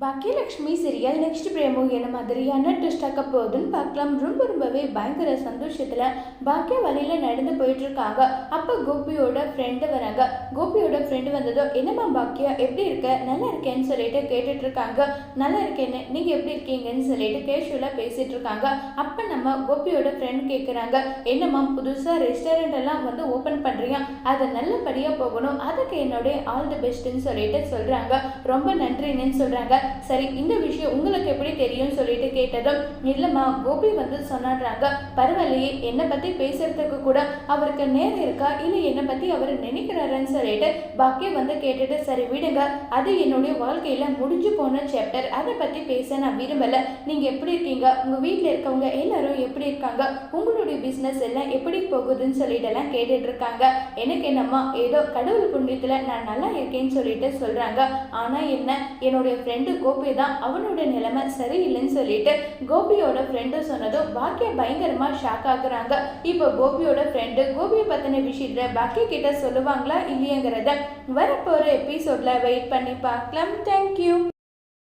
Bhagyalakshmi serial next பிரேமோ என்ன மாதிரியான twist ஆக்க போகுதுன்னு பார்க்கலாம். ரொம்ப ரொம்பவே பயங்கர சந்தோஷத்தில் பாக்கிய வழியில் நடந்து போயிட்டு இருக்காங்க. அப்போ கோபியோட ஃப்ரெண்டு வராங்க. கோபியோட ஃப்ரெண்டு வந்ததோ என்னம்மா பாக்கியா எப்படி இருக்க? நல்லா இருக்கேன்னு சொல்லிட்டு கேட்டுட்டு இருக்காங்க. நல்லா இருக்கேன்னு நீங்கள் எப்படி இருக்கீங்கன்னு சொல்லிட்டு கேஷுவலாக பேசிட்டு இருக்காங்க. அப்போ நம்ம கோபியோட ஃப்ரெண்ட் கேட்குறாங்க என்னம்மா புதுசாக ரெஸ்டாரண்ட் எல்லாம் வந்து ஓப்பன் பண்ணுறியா அதை நல்லபடியாக போகணும். அதுக்கு என்னுடைய ஆல் தி பெஸ்ட்டுன்னு சொல்லிட்டு சொல்கிறாங்க ரொம்ப நன்றின்னு சொல்கிறாங்க சரி இந்த விஷயம் உங்களுக்கு எப்படி தெரியும்னு சொல்லிட்டு கேட்டதும் இல்லைம்மா கோபி வந்து சொன்னாடுறாங்க பரவாயில்லையே என்னை பற்றி பேசுறதுக்கு கூட அவருக்கு நேரம் இருக்கா? இல்லை என்னை பற்றி அவர் நினைக்கிறாருன்னு சொல்லிட்டு பாக்கியம் வந்து கேட்டுட்டு சரி விடுங்க அது என்னுடைய வாழ்க்கையில் முடிஞ்சு போன சாப்டர் அதை பற்றி பேச நான் விரும்பலை. நீங்கள் எப்படி இருக்கீங்க? உங்கள் வீட்டில் இருக்கவங்க எல்லாரும் எப்படி இருக்காங்க? உங்களுடைய பிஸ்னஸ் எல்லாம் எப்படி போகுதுன்னு சொல்லிட்டு எல்லாம் கேட்டுட்டு இருக்காங்க. எனக்கு என்னம்மா ஏதோ கடவுள் புண்ணியத்தில் நான் நல்லா இருக்கேன்னு சொல்லிட்டு சொல்கிறாங்க ஆனால் என்ன என்னுடைய ஃப்ரெண்டு கோபி தான் அவனோட நிலைமை சரியில்லைன்னு சொல்லிட்டு கோபியோட ஃப்ரெண்டு சொன்னதும் பாக்கியா பயங்கரமா ஷாக் ஆகுறாங்க. இப்போ கோபியோட ஃப்ரெண்டு கோபியை பத்தின விஷயத்த பாக்கிய கிட்ட சொல்லுவாங்களா இல்லையங்கிறத வரப்போற எபிசோட்ல வெயிட் பண்ணி பார்க்கலாம். தேங்க்யூ